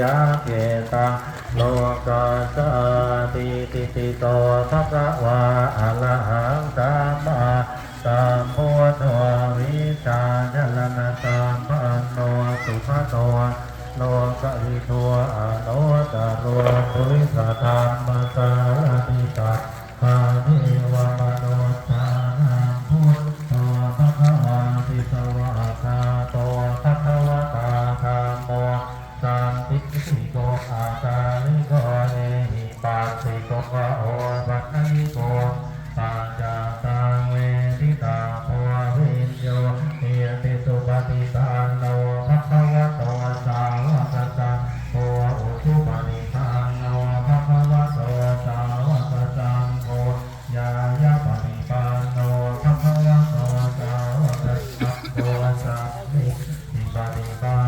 ยาเกตาโลกาสาติติติโตภะคะวาอะระหังสัมมาสัมโพโธวิชาญาณสัมพันโนสุขโตโลกะวิโทอโนจารโรปุริสธรรมสา Bye.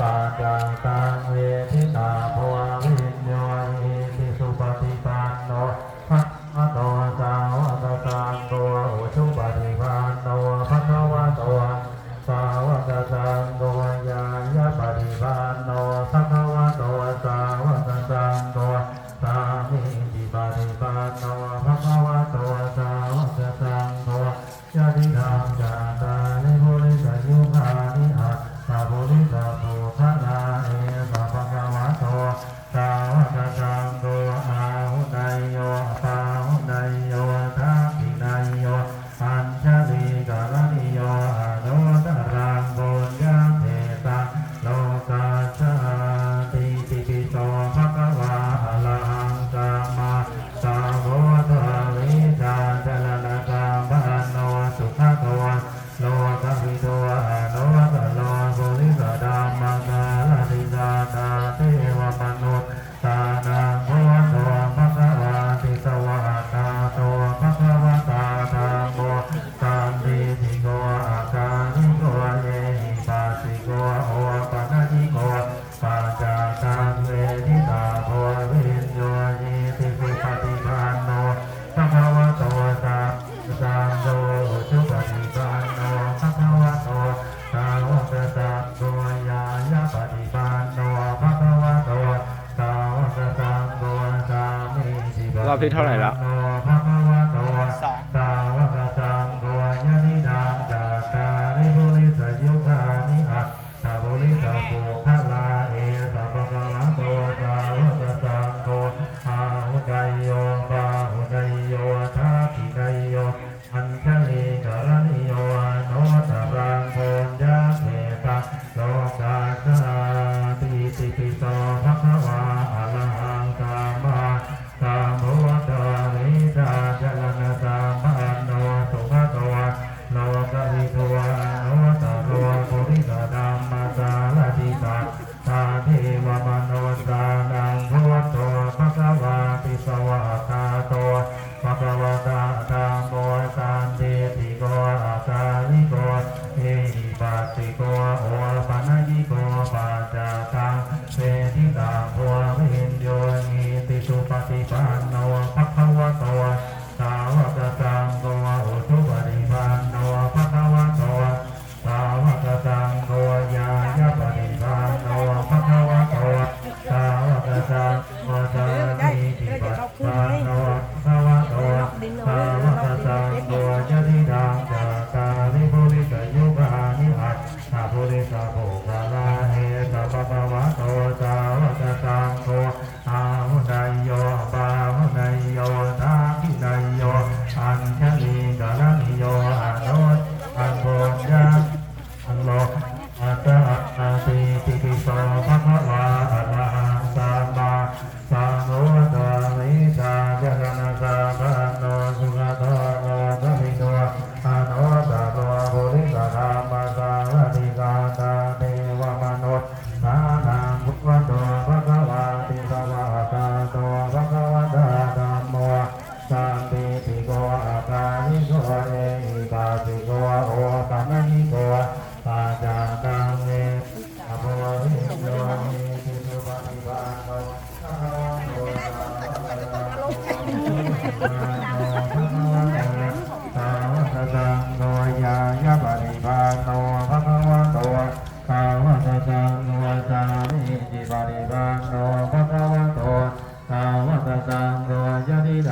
Father. 大飞超来了 จาตา กาวติกาตา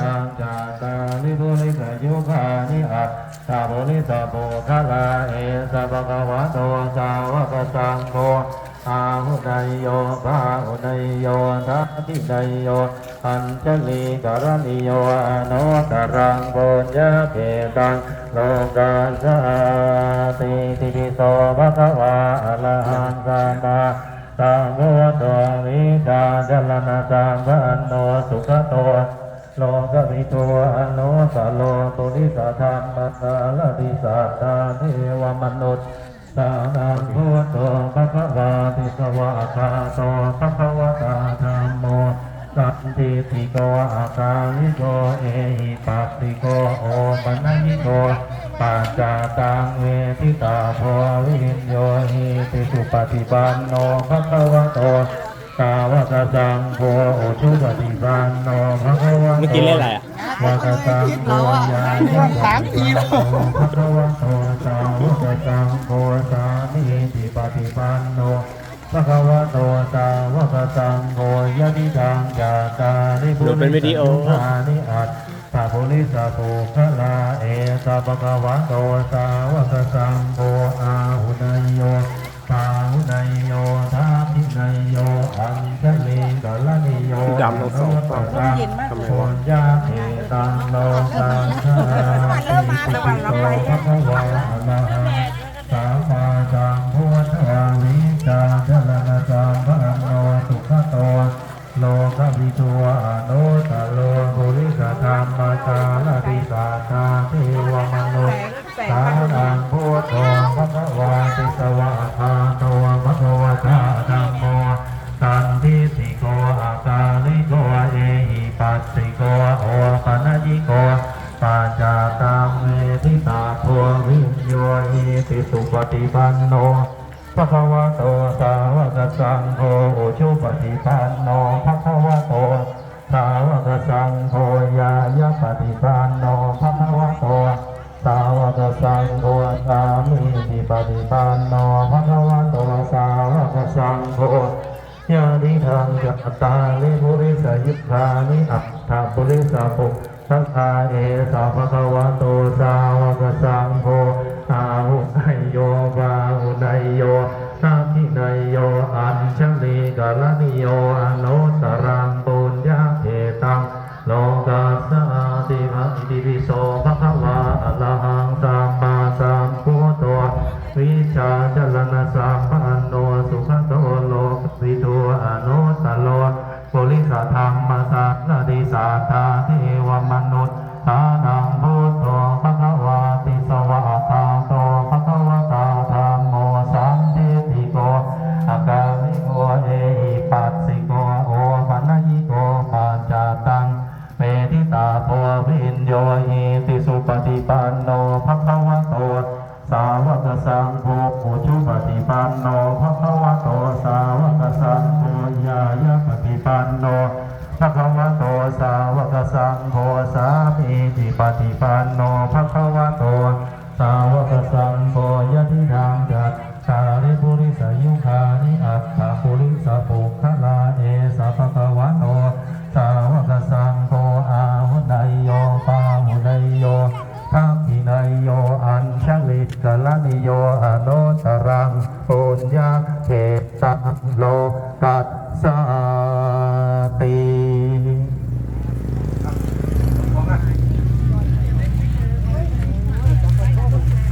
นังจาตาลิบุริกยุคานิอัตตาบุริสะโภคลาเอสะภะคะวะโตสาวกสังโฆอาหุนายโยภาหุนายโยทัพพินโยอัญชลีกรณิโยอนุตรังปุญญเกตังโลกาสาติติปิโสภะคะวะอะระหังสัมมาสัมพุทโธวิชาจลนาสัมปันโนสุขโต โลกวิทูอนุสโลตุนิสธรรมสารติสัตาเทวมนุษย์สานังพุทโธภะคะวาติสวะคาโตภะคะวะตาธัมโมสันติติโกอาคาลิโกเอหิปัสสิโกโอปัญญิโกปัจจาตังเวทิตาโพวินโยหิติสุปฏิปันโนภะคะวะโต สาวกสังโฆโอชุปฏิปันโนภะคะวะโตเมื่อกี้เล่นอะไรอะวะกสังโฆยายะสามปีแล้วภะคะวะโตสาวกสังโฆสามีติปฏิปันโนภะคะวะโตสาวกสังโฆยะติดังจาตาริบุดูเป็นวิโอริสานิอัตตาภูริสาภูคะลาเอสะภะคะวะโตสาวกสังโฆอาหุนายโยปาหุนายโยทาพินายโยอัญชลีกลนิโย ดำทั้งสองฝั่งโนตระโพญญาเอตังโลกังชาติปิโตภะคะวะอะระหัง ฏิปันโนภะคะวะโตสาวกสังโฆยายะปฏิปันโนภะคะวะโตสาวกสังโฆสามีติปฏิปันโนภะคะวะโตสาวกสังโฆยานิทังจัตตาลิภุริสยุทธานิอัตถาปุริสปุสังฆาเอสาภะคะวะโตสาวกสังโฆอาหุไนโยบาหุไนโย นาทิไนโยอัญชลีกาลนิโยอนุสรังปุญญาเทตังโลกัสสาติมะอิติปิโสภ ปัสสิโกโอปัญญิโกปัจจาตังเมทิตาโพวินโยหิติสุปฏิปันโนภะคะวะโต สาวกสังโฆปุชุปฏิปันโนภะคะวะโต สาวกสังโฆยายะปฏิปันโนภะคะวะโต สาวกสังโฆสามีติปฏิปันโนภะคะวะโต สาวกสังโฆยะทิทัง